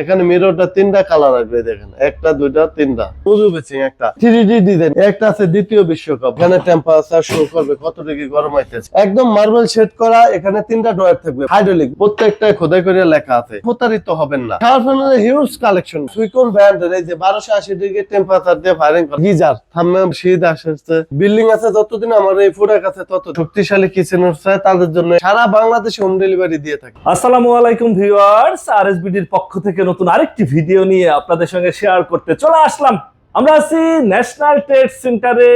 এখানে মিররটা তিনটা কালার আসবে দেখেন। একটা, দুইটা, তিনটা। উজু বেচিং একটা। থ্রি ডি ডিজাইন একটা আছে দ্বিতীয় বিশ্বকাপ। এখানে টেম্পারেচার শো করবে কত ডিগ্রি গরম হইতেছে। একদম মার্বেল শেড করা, এখানে তিনটা ড্রয়ার থাকবে। হাইড্রোলিক প্রত্যেকটা খোদাই করে লেখা আছে। প্রতারিত হবেন না। শাওয়ার হিউজ কালেকশন সুইকন ব্র্যান্ডের এই যে বারোশো আশি ডিগ্রি টেম্পারেচার দিয়ে ফায়ারিং করে। গিজার। সামনে শীত আসছে বিল্ডিং আছে যতদিন আমার এই প্রোডাক্ট আছে তত শক্তিশালী কিচেন চায় তাদের জন্য সারা বাংলাদেশে হোম ডেলিভারি দিয়ে থাকে। আসসালামু আলাইকুম ভিউয়ার্স আরএসবিডির পক্ষ থেকে নতুন আরেকটি ভিডিও নিয়ে আপনাদের সঙ্গে শেয়ার করতে চলে আসলাম। আমরা আছি ন্যাশনাল ট্রেড সেন্টারে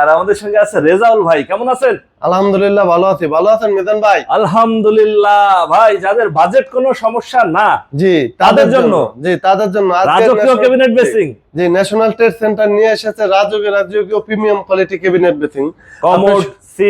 আর আমাদের সঙ্গে আছে রেজাউল ভাই, কেমন আছেন? আলহামদুলিল্লাহ ভালো আছি। ভালো আছেন মেদান ভাই? আলহামদুলিল্লাহ ভাই যাদের বাজেট কোনো সমস্যা না জি তাদের জন্য? জি তাদের জন্য। রাজকীয় ক্যাবিনেট বেসিং জি ন্যাশনাল ট্রেড সেন্টার নিয়ে এসেছে রাজকীয় রাজকীয় premium quality cabinet basin commode C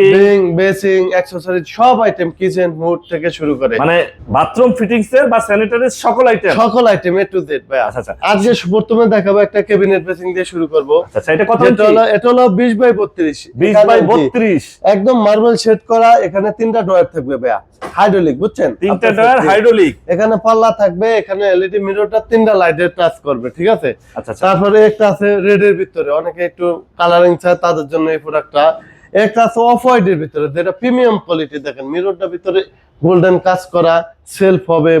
basin accessories সব আইটেম কিচেন হুড থেকে শুরু করে। মানে বাথরুম ফিটিংস এর বা স্যানিটারিজ সকল আইটেম সকল আইটেম এ টু জেড ভাই আচ্ছা আচ্ছা। আজকে প্রথমে দেখাবো একটা ক্যাবিনেট বেসিং দিয়ে শুরু করব। আচ্ছা এটা কত ইঞ্চি? হলো এটা হলো 20 বাই 32 বিশ বাই বত্রিশ। একদম মার্বেল শেড করা এখানে তিনটা ড্রয়ার থাকবে ভাইয়া। হাইড্রোলিক বুঝছেন? তিনটা ডয়ার হাইড্রোলিক। এখানে পাল্লা থাকবে এখানে এলইডি মিররটা তিনটা লাইটের টাচ করবে ঠিক আছে? আচ্ছা আচ্ছা। তারপরে একটা আছে রেড এর ভিতরে অনেকে একটু কালারিং চায় তাদের জন্য এই প্রোডাক্টটা একটা আছে অফ হোয়াইট এর ভিতরে যেটা প্রিমিয়াম কোয়ালিটি দেখেন মিররটা ভিতরে গোল্ডেন কাজ করা সেলফ হবে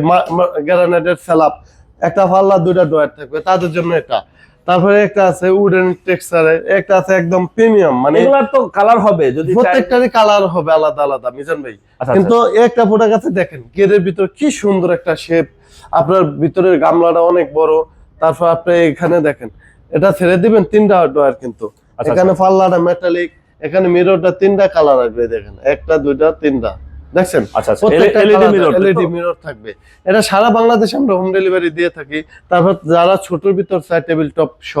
গ্রানাইটের সেলাপ একটা পাল্লা দুইটা ডয়ার থাকবে তাদের জন্য এটা। তারপরে একটা আছে উডেন টেক্সচারে একটা আছে একদম প্রিমিয়াম মানে এগুলার তো কালার হবে যদি প্রত্যেকটারই কালার হবে আলাদা আলাদা মিজান ভাই। আচ্ছা, কিন্তু একটা প্রোডাক্ট আছে দেখেন গেরের ভিতর কি সুন্দর একটা শেপ আপনার ভিতরের গামলাটা অনেক বড় তারপর আপনি এখানে দেখেন এটা ছেড়ে দিবেন তিনটা ডয়ার কিন্তু। আচ্ছা, এখানে পাল্লাটা মেটালিক এখানে মিররটা তিনটা কালার আসবে দেখেন একটা দুইটা তিনটা। দেখছেন? আচ্ছা আচ্ছা এলইডি মিরর থাকবে। এটা সারা বাংলাদেশে আমরা হোম ডেলিভারি দিয়ে থাকি। তারপর যারা ছোটর ভিতর টেবিল টপ শ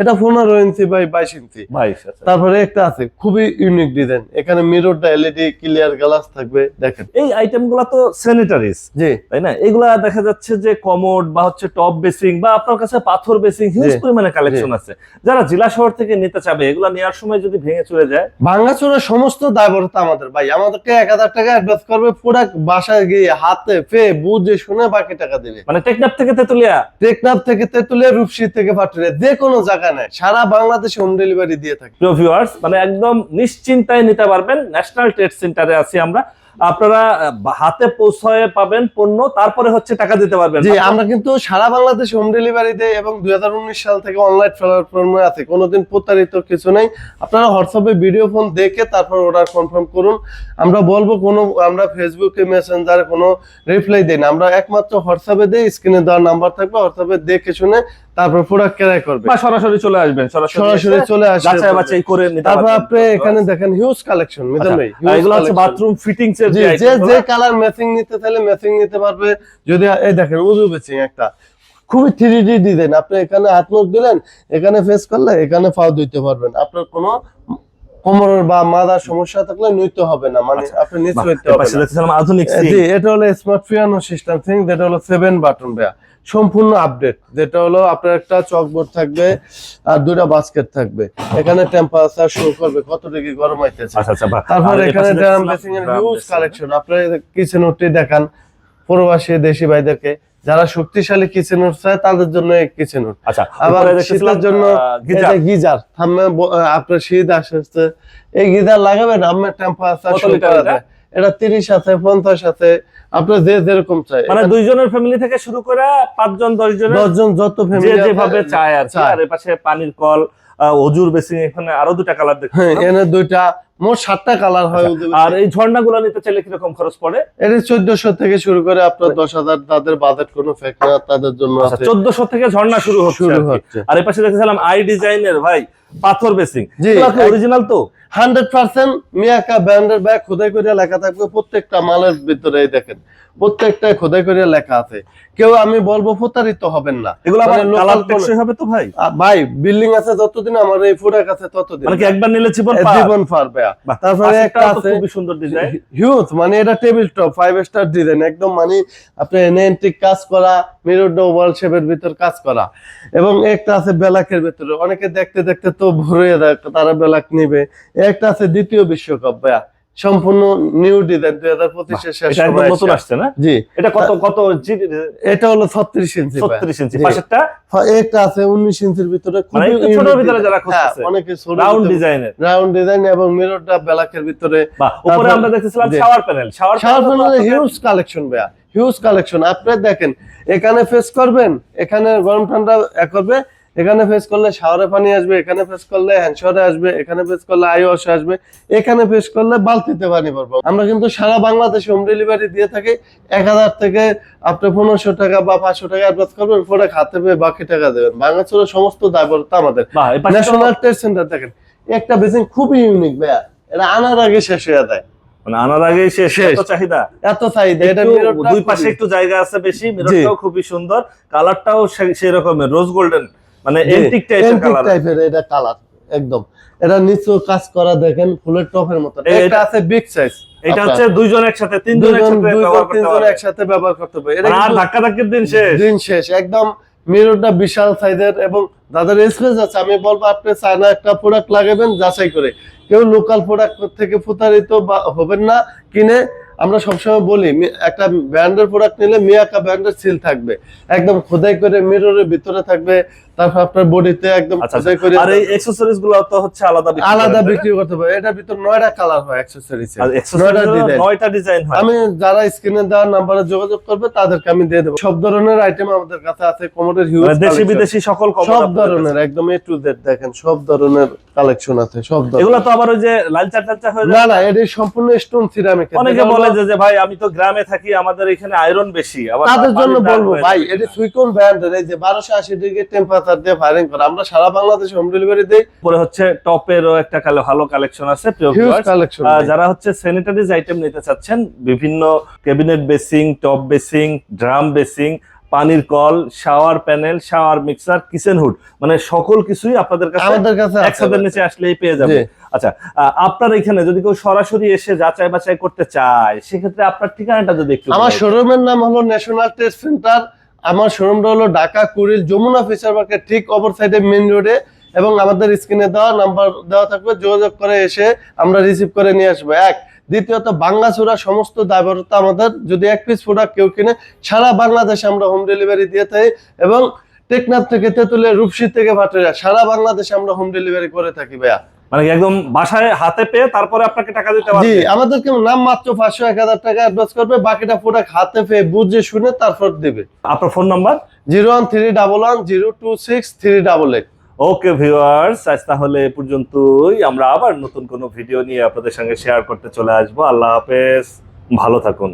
এটা পনেরো ইঞ্চি বাই বাইশ ইঞ্চি। আচ্ছা। তারপরে একটা আছে খুবই ইউনিক ডিজাইন এখানে মিররটা এলইডি ক্লিয়ার গ্লাস থাকবে দেখেন। এই আইটেম তো স্যানিটারিজ জি। তাই না? এগুলা দেখা যাচ্ছে যে কমোড বা হচ্ছে টপ বেসিং বা আপনার কাছে পাথর বেসিং হিউজ পরিমাণে কালেকশন আছে। যারা জেলা শহর থেকে নিতে চাবে এগুলা নেওয়ার সময় যদি ভেঙে চলে যায় ভাঙ্গাচোরের সমস্ত দায়বদ্ধতা আমাদের ভাই। আমাদেরকে এক হাজার টাকা অ্যাডভান্স করবে প্রোডাক্ট বাসায় গিয়ে হাতে পেয়ে বুঝে শুনে বাকি টাকা দেবে। মানে টেকনাফ থেকে তেতুলিয়া? টেকনাফ থেকে তেতুলিয়া রূপসী থেকে পাটুরিয়া যে কোনো জায়গা নেয়। সারা বাংলাদেশে হোম ডেলিভারি দিয়ে থাকে। মানে একদম নিশ্চিন্তায় নিতে পারবেন। ন্যাশনাল ট্রেড সেন্টারে আছি আমরা। আপনারা হাতে পৌঁছায় পাবেন পণ্য, তারপরে হচ্ছে টাকা দিতে পারবেন। জি, আমরা কিন্তু সারা বাংলাদেশে হোম ডেলিভারি দেয় এবং দু হাজার উনিশ সাল থেকে অনলাইন প্ল্যাটফর্ম আছে। কোনোদিন প্রতারিত কিছু নেই। আপনারা হোয়াটসঅ্যাপে ভিডিও ফোন দেখে তারপর অর্ডার কনফার্ম করুন। আমরা বলব, কোনো, আমরা ফেসবুকে মেসেঞ্জারে কোনো রিপ্লাই দিই না। আমরা একমাত্র হোয়াটসঅ্যাপে দিই স্ক্রিনে দেওয়ার নাম্বার থাকবে। হোয়াটসঅ্যাপে দেখে শুনে তারপর প্রোডাক্ট ক্রয় করবে। বা সরাসরি চলে আসবেন সরাসরি চলে আসবে যাচাই বাছাই করে নিতে তারপর আপনি এখানে দেখেন হিউজ কালেকশন মিজান ভাই আচ্ছা, এগুলো হচ্ছে বাথরুম ফিটিংস এর যে যে কালার ম্যাচিং নিতে চাইলে ম্যাচিং নিতে পারবে। যদি এই দেখেন উজু বেচিং একটা। খুবই থ্রি ডি ডিজাইন আপনি এখানে হাত মুখ দিলেন এখানে ফেস করলে এখানে পাও দিতে পারবেন। আপনার কোনো কোমরের বা মাদার সমস্যা থাকলে নিতে হবে না মানে আপনি নিচ হইতে হবে আধুনিক জি এটা হলো স্মার্ট পিয়ানো সিস্টেম থিং যেটা হলো সেভেন বাটন দেয়া সম্পূর্ণ আপডেট যেটা হলো আপনার একটা চকবোর্ড থাকবে আর দুটা বাস্কেট থাকবে এখানে টেম্পারেচার শো করবে কত ডিগ্রি গরম হইতেছে আচ্ছা আচ্ছা। তারপর এখানে ড্রাম বেসিং এর হিউজ কালেকশন আপনারা কিচেন উঠে দেখান প্রবাসী দেশি ভাইদেরকে যারা শক্তিশালী কিচেন উঠ চায় তাদের জন্য কিচেন আচ্ছা আবার উপরে শীতের জন্য গিজার। আপনার শীত আসছে এই গিজার লাগাবেন আপনার টেম্পারেচার কত লিটার এটা? এটা তিরিশ আছে পঞ্চাশ আছে আপনার যে যেরকম চাই। মানে দুইজনের ফ্যামিলি থেকে শুরু করে পাঁচজন দশজন দশজন যত ফ্যামিলি যেভাবে চায় আর চায়। আর এপাশে পাশে পানির কল আহ, অজুর বেসিং এখানে আরও দুটা কালার দেখতে এখানে দুইটা মোট সাতটা কালার হয় আর এই ঝর্ণা গুলো নিতে চাইলে কীরকম খরচ পড়ে? এটা চোদ্দশো থেকে শুরু করে আপনার দশ হাজার তাদের বাজেট কোনো তাদের জন্য চোদ্দশো থেকে ঝর্ণা শুরু শুরু হচ্ছে। আর এই পাশে দেখেছিলাম আই ডিজাইনের ভাই পাথর বেসিং। অরিজিনাল তো? হান্ড্রেড পার্সেন্ট মিয়াকা ব্র্যান্ডের ব্যাগ খোদাই করে লেখা থাকবে প্রত্যেকটা মালের ভিতরে দেখেন। প্রত্যেকটা খোদাই করে লেখা আছে। কেউ আমি বলব প্রতারিত হবেন না। এগুলো মানে হবে তো ভাই? ভাই বিল্ডিং আছে যতদিন আমার এই প্রোডাক্ট আছে ততদিন। মানে একবার নিলে জীবন জীবন পারবে। বাহ, তারপরে একটা আছে খুবই সুন্দর ডিজাইন হিউজ মানে এটা table top five star design একদম মানে আপনি কাজ করা মিরর ওভাল শেপের ভিতর কাজ করা। এবং একটা আছে বেলাকের ভিতরে। অনেকে দেখতে দেখতে তো ভরে তারা বেলাক নিবে। একটা আছে দ্বিতীয় বিশ্বকাপ ভাইয়া। সম্পূর্ণ নিউ ডিজাইন দুই হাজার পঁচিশের শেষ নতুন আসছে। না? জি। এটা কত কত এটা হলো ছত্রিশ ইঞ্চি ছত্রিশ ইঞ্চি পাশেরটা? একটা আছে উনিশ ইঞ্চির ভিতরে মানে ছোটর ভিতরে যারা খুঁজতেছে। অনেকে রাউন্ড ডিজাইনের রাউন্ড ডিজাইন এবং মিররটা ব্ল্যাকের ভিতরে। উপরে আমরা দেখতেছিলাম শাওয়ার প্যানেল শাওয়ার প্যানেলে হিউজ কালেকশন ভাইয়া। হিউজ কালেকশন আপনি দেখেন এখানে ফেস করবেন এখানে গরম ঠান্ডা করবে এখানে ফেস করলে শাওয়ারে পানি আসবে এখানে ফেস করলে হ্যান্ডশাওয়ারে আসবে এখানে ফেস করলে আই ওয়াশে আসবে এখানে ফেস করলে বালতিতে পানি পারব আমরা কিন্তু সারা বাংলাদেশে হোম ডেলিভারি দিয়ে থাকি এক হাজার থেকে আপনি পনেরোশো টাকা বা পাঁচশো টাকা অ্যাডভান্স করবেন পরে খাতে পেয়ে বাকি টাকা দেবেন। বাংলাদেশের সমস্ত দায়বদ্ধতা আমাদের। ন্যাশনাল টেস্ট সেন্টার দেখেন একটা বেসিন খুবই ইউনিক ভাইয়া। এটা আনার আগে শেষ হয়ে যায়। মানে আনার আগে শেষ শেষ। এত চাহিদা। এত চাহিদা এটা দুই পাশে একটু জায়গা আছে বেশি মিররটাও খুবই সুন্দর। কালারটাও সেই রকমের রোজ গোল্ডেন মানে এন্টিক টাইপের এটা কালার একদম। এটা নিচু কাজ করা দেখেন ফুলের টপের মতো। এটা আছে বিগ সাইজ এটা হচ্ছে দুইজন একসাথে তিনজন একসাথে ব্যবহার করতে পারবে। একসাথে ব্যবহার করতে পারে এটা মানে আর ধাক্কা ধাক্কির দিন শেষ। দিন শেষ। একদম মিররটা বিশাল সাইজের এবং যাদের স্পেস আছে আমি বলব আপনি চায়না একটা প্রোডাক্ট লাগাবেন যাচাই করে। কেউ লোকাল প্রোডাক্ট থেকে প্রতারিত বা- হবেন না কিনে আমরা সবসময় বলি একটা ব্র্যান্ডের প্রোডাক্ট নিলে মিয়াকা ব্র্যান্ডের সিল থাকবে। একদম খোদাই করে মিররের ভিতরে থাকবে তারপর আপনার বডিতে একদম আচ্ছা করে আর এই অ্যাকসেসরিজগুলো তো হচ্ছে আলাদা বিক্রি আলাদা? বিক্রি করতে এটার ভিতর নয়টা কালার হয় অ্যাক্সেসরিজ নয়টা ডিজাইন হয়। আমি যারা স্ক্রিনে দেওয়া নাম্বারে যোগাযোগ করবে তাদেরকে আমি দিয়ে দেবো। সব ধরনের আইটেম আমাদের কাছে আছে কোমোডের হিউজ মানে দেশি বিদেশি সকল সব ধরনের একদম এ টু জেড দেখেন সব ধরনের কালেকশন আছে সব ধরনের। এগুলো তো আবার ওই যে লালচা টালচা হয়ে না না এটা সম্পূর্ণ স্টোন সিরামিক অনেকে বলে যে ভাই আমি তো গ্রামে থাকি আমাদের এখানে আয়রন বেশি তাদের জন্য বলব ভাই। এটা সুইকন ব্র্যান্ডের এই যে বারোশো আশি ডিগ্রি টেম্পারেচার দিয়ে ফায়ারিং করে। আমরা সারা বাংলাদেশে হোম ডেলিভারি দিই। উপরে হচ্ছে টপেরও একটা কালে ভালো কালেকশন আছে যারা হচ্ছে স্যানিটারিজ আইটেম নিতে চাচ্ছেন বিভিন্ন cabinet basin top basin drum basin পানির call shower panel shower mixer kitchen hood মানে সকল কিছুই আপনাদের কাছে আমাদের কাছে একসাথে নিচে আসলেই পেয়ে যাবে। আচ্ছা আপনার এখানে যদি কেউ সরাসরি এসে যাচাই বাছাই করতে চায় সেক্ষেত্রে আপনার ঠিকানাটা যদি একটু আমার। শোরুমের নাম হলো ন্যাশনাল টেস্ট সেন্টার আমার শোরুমটা হলো ঢাকা কুড়িল যমুনা ফিচার পার্কের ঠিক অপর সাইডে মেইন রোডে এবং আমাদের স্ক্রিনে দেওয়া নাম্বার দেওয়া থাকবে, যোগাযোগ করে এসে আমরা রিসিভ করে নিয়ে আসব। এক, দ্বিতীয়ত বাংলাচুরা সমস্ত দায়বদ্ধতা আমাদের। যদি এক পিস প্রোডাক্ট কেউ কিনে, সারা বাংলাদেশে আমরা হোম ডেলিভারি দিয়ে থাকি এবং টেকনাফ থেকে তেতুলিয়া রূপসী থেকে ভাটিরা সারা বাংলাদেশে আমরা হোম ডেলিভারি করে থাকি ভাইয়া। মানে একদম বাসায় হাতে পেয়ে তারপরে আপনাকে টাকা দিতে জি হবে আমাদেরকে নাম মাত্র পাঁচশো এক হাজার টাকা অ্যাডভান্স করবে বাকিটা প্রোডাক্ট হাতে পেয়ে বুঝে শুনে তারপর দিবে। আপনার phone number zero one three double one zero two six three double eight. Okay viewers আজ তাহলে এ পর্যন্তই। আমরা আবার নতুন কোনো ভিডিও নিয়ে আপনাদের সঙ্গে শেয়ার করতে চলে আসব। আল্লাহ হাফেজ। ভালো থাকুন।